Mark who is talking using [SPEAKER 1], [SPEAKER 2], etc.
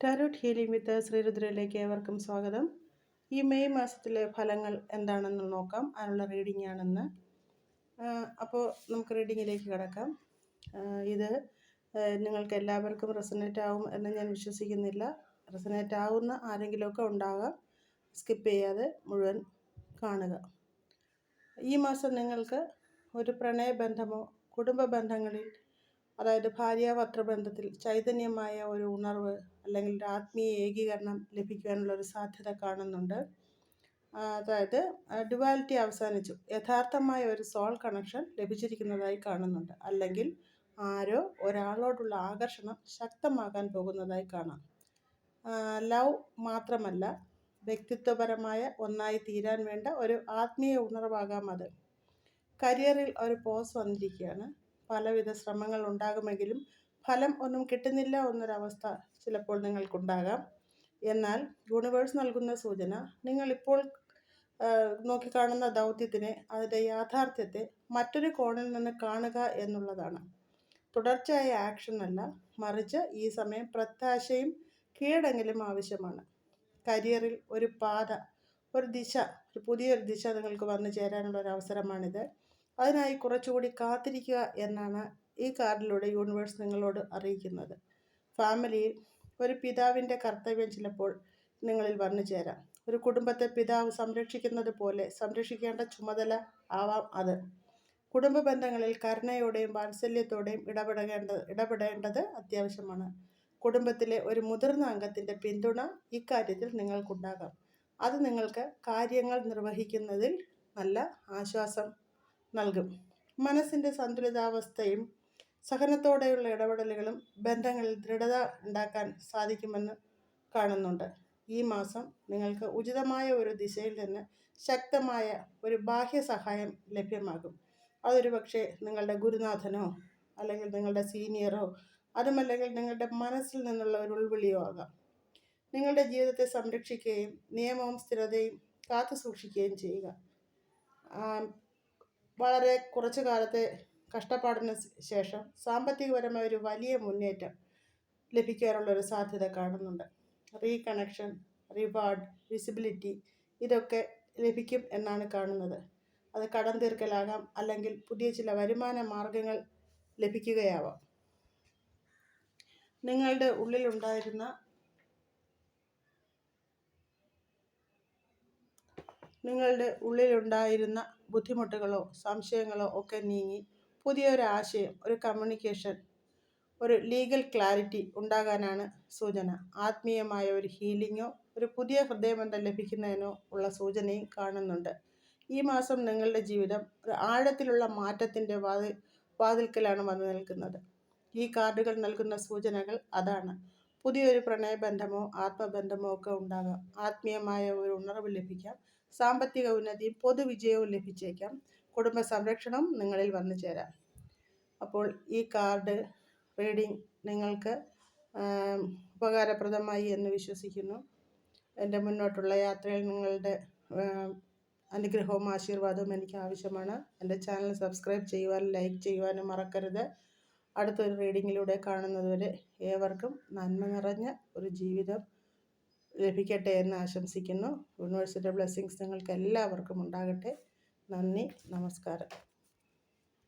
[SPEAKER 1] Tarot healing വിത്ത് ശ്രീരുദ്രയിലേക്ക് ഏവർക്കും സ്വാഗതം. ഈ മെയ് മാസത്തിലെ ഫലങ്ങൾ എന്താണെന്ന് നോക്കാം. അതിനുള്ള റീഡിംഗ് ആണെന്ന്. അപ്പോൾ നമുക്ക് റീഡിങ്ങിലേക്ക് കിടക്കാം. ഇത് നിങ്ങൾക്ക് എല്ലാവർക്കും റെസനേറ്റ് ആവും എന്ന് ഞാൻ വിശ്വസിക്കുന്നില്ല. റെസനേറ്റ് ആവുന്ന ആരെങ്കിലുമൊക്കെ ഉണ്ടാകാം. സ്കിപ്പ് ചെയ്യാതെ മുഴുവൻ കാണുക. ഈ മാസം നിങ്ങൾക്ക് ഒരു പ്രണയബന്ധമോ കുടുംബ ബന്ധങ്ങളിൽ അതായത് ഭാര്യാഭർത്തൃബന്ധത്തിൽ ചൈതന്യമായ ഒരു ഉണർവ് അല്ലെങ്കിൽ ആത്മീയ ഏകീകരണം ലഭിക്കാനുള്ള ഒരു സാധ്യത കാണുന്നുണ്ട്. അതായത് ഡുവാലിറ്റി അവസാനിച്ചു. യഥാർത്ഥമായ ഒരു സോൾ കണക്ഷൻ ലഭിച്ചിരിക്കുന്നതായി കാണുന്നുണ്ട്. അല്ലെങ്കിൽ ആരോ ഒരാളോടുള്ള ആകർഷണം ശക്തമാകാൻ പോകുന്നതായി കാണാം. ലവ് മാത്രമല്ല വ്യക്തിത്വപരമായ ഒന്നായി തീരാൻ വേണ്ട ഒരു ആത്മീയ ഉണർവാകാം അത്. കരിയറിൽ ഒരു പോസ് വന്നിരിക്കുകയാണ്. പലവിധ ശ്രമങ്ങൾ ഉണ്ടാകുമെങ്കിലും ഫലം ഒന്നും കിട്ടുന്നില്ല എന്നൊരവസ്ഥ ചിലപ്പോൾ നിങ്ങൾക്കുണ്ടാകാം. എന്നാൽ യൂണിവേഴ്സ് നൽകുന്ന സൂചന നിങ്ങളിപ്പോൾ നോക്കിക്കാണുന്ന ദൗത്യത്തിനെ അതിന്റെ യാഥാർത്ഥ്യത്തെ മറ്റൊരു കോണിൽ നിന്ന് കാണുക എന്നുള്ളതാണ്. തുടർച്ചയായ ആക്ഷൻ അല്ല മറിച്ച് ഈ സമയം പ്രത്യാശയും കീഴടങ്ങലും ആവശ്യമാണ്. കരിയറിൽ ഒരു പാത ഒരു ദിശ ഒരു പുതിയൊരു ദിശ നിങ്ങൾക്ക് വന്നു ചേരാനുള്ള ഒരു അവസരമാണിത്. അതിനായി കുറച്ചുകൂടി കാത്തിരിക്കുക എന്നാണ് ഈ കാർഡിലൂടെ യൂണിവേഴ്സ് നിങ്ങളോട് അറിയിക്കുന്നത്. ഫാമിലിയിൽ ഒരു പിതാവിന്റെ കർത്തവ്യം ചിലപ്പോൾ നിങ്ങളിൽ വന്നു ചേരാം. ഒരു കുടുംബത്തെ പിതാവ് സംരക്ഷിക്കുന്നത് പോലെ സംരക്ഷിക്കേണ്ട ചുമതല ആവാം അത്. കുടുംബ ബന്ധങ്ങളിൽ കരുണയോടെയും വാത്സല്യത്തോടെയും ഇടപെടേണ്ട ഇടപെടേണ്ടത് അത്യാവശ്യമാണ്. കുടുംബത്തിലെ ഒരു മുതിർന്ന അംഗത്തിന്റെ പിന്തുണ ഇക്കാര്യത്തിൽ നിങ്ങൾക്കുണ്ടാകാം. അത് നിങ്ങൾക്ക് കാര്യങ്ങൾ നിർവഹിക്കുന്നതിൽ നല്ല ആശ്വാസം നൽകും. മനസ്സിന്റെ സന്തുലിതാവസ്ഥയും സഹനത്തോടെയുള്ള ഇടപെടലുകളും ബന്ധങ്ങളിൽ ദൃഢത ഉണ്ടാക്കാൻ സാധിക്കുമെന്ന് കാണുന്നുണ്ട്. ഈ മാസം നിങ്ങൾക്ക് ഉചിതമായ ഒരു ദിശയിൽ നിന്ന് ശക്തമായ ഒരു ബാഹ്യ സഹായം ലഭ്യമാകും. അതൊരു പക്ഷേ നിങ്ങളുടെ ഗുരുനാഥനോ അല്ലെങ്കിൽ നിങ്ങളുടെ സീനിയറോ അതുമല്ലെങ്കിൽ നിങ്ങളുടെ മനസ്സിൽ നിന്നുള്ള ഒരു ഉൾവിളിയോ ആകാം. നിങ്ങളുടെ ജീവിതത്തെ സംരക്ഷിക്കുകയും നിയമവും സ്ഥിരതയും കാത്തു സൂക്ഷിക്കുകയും ചെയ്യുക വളരെ കുറച്ചു കാലത്തെ കഷ്ടപ്പാടിന് ശേഷം സാമ്പത്തികപരമായ ഒരു വലിയ മുന്നേറ്റം ലഭിക്കാനുള്ള ഒരു സാധ്യത കാണുന്നുണ്ട്. റീകണക്ഷൻ റിവാർഡ് വിസിബിലിറ്റി ഇതൊക്കെ ലഭിക്കും എന്നാണ് കാണുന്നത്. അത് കടം തീർക്കലാകാം അല്ലെങ്കിൽ പുതിയ ചില വരുമാന മാർഗങ്ങൾ ലഭിക്കുകയാവാം. നിങ്ങളുടെ ഉള്ളിലുണ്ടായിരുന്ന നിങ്ങളുടെ ഉള്ളിലുണ്ടായിരുന്ന ബുദ്ധിമുട്ടുകളോ സംശയങ്ങളോ ഒക്കെ നീങ്ങി പുതിയൊരു ആശയം ഒരു കമ്മ്യൂണിക്കേഷൻ ഒരു ലീഗൽ ക്ലാരിറ്റി ഉണ്ടാകാനാണ് സൂചന. ആത്മീയമായ ഒരു ഹീലിങ്ങോ ഒരു പുതിയ ഹൃദയബന്ധം ലഭിക്കുന്നതിനോ ഉള്ള സൂചനയും കാണുന്നുണ്ട്. ഈ മാസം നിങ്ങളുടെ ജീവിതം ഒരു ആഴത്തിലുള്ള മാറ്റത്തിന്റെ വാതിൽ വാതിൽക്കലാണ് വന്നു നിൽക്കുന്നത്. ഈ കാർഡുകൾ നൽകുന്ന സൂചനകൾ അതാണ്. പുതിയൊരു പ്രണയബന്ധമോ ആത്മബന്ധമോ ഒക്കെ ഉണ്ടാകാം. ആത്മീയമായ ഒരു ഉണർവ് ലഭിക്കാം. സാമ്പത്തിക ഉന്നതിയും പൊതുവിജയവും ലഭിച്ചേക്കാം. കുടുംബ സംരക്ഷണം നിങ്ങളിൽ വന്നു ചേരാം. അപ്പോൾ ഈ കാർഡ് റീഡിംഗ് നിങ്ങൾക്ക് ഉപകാരപ്രദമായി എന്ന് വിശ്വസിക്കുന്നു. എന്റെ മുന്നോട്ടുള്ള യാത്രയിൽ നിങ്ങളുടെ അനുഗ്രഹവും ആശീർവാദവും എനിക്ക് ആവശ്യമാണ്. എന്റെ ചാനൽ സബ്സ്ക്രൈബ് ചെയ്യുവാനും ലൈക്ക് ചെയ്യുവാനും മറക്കരുത്. അടുത്തൊരു റീഡിങ്ങിലൂടെ കാണുന്നതുവരെ ഏവർക്കും നന്മ നിറഞ്ഞ ഒരു ജീവിതം ലഭിക്കട്ടെ എന്ന് ആശംസിക്കുന്നു. യൂണിവേഴ്സിറ്റി ബ്ലെസ്സിങ്സ് നിങ്ങൾക്ക് എല്ലാവർക്കും ഉണ്ടാകട്ടെ. നന്ദി നമസ്കാരം.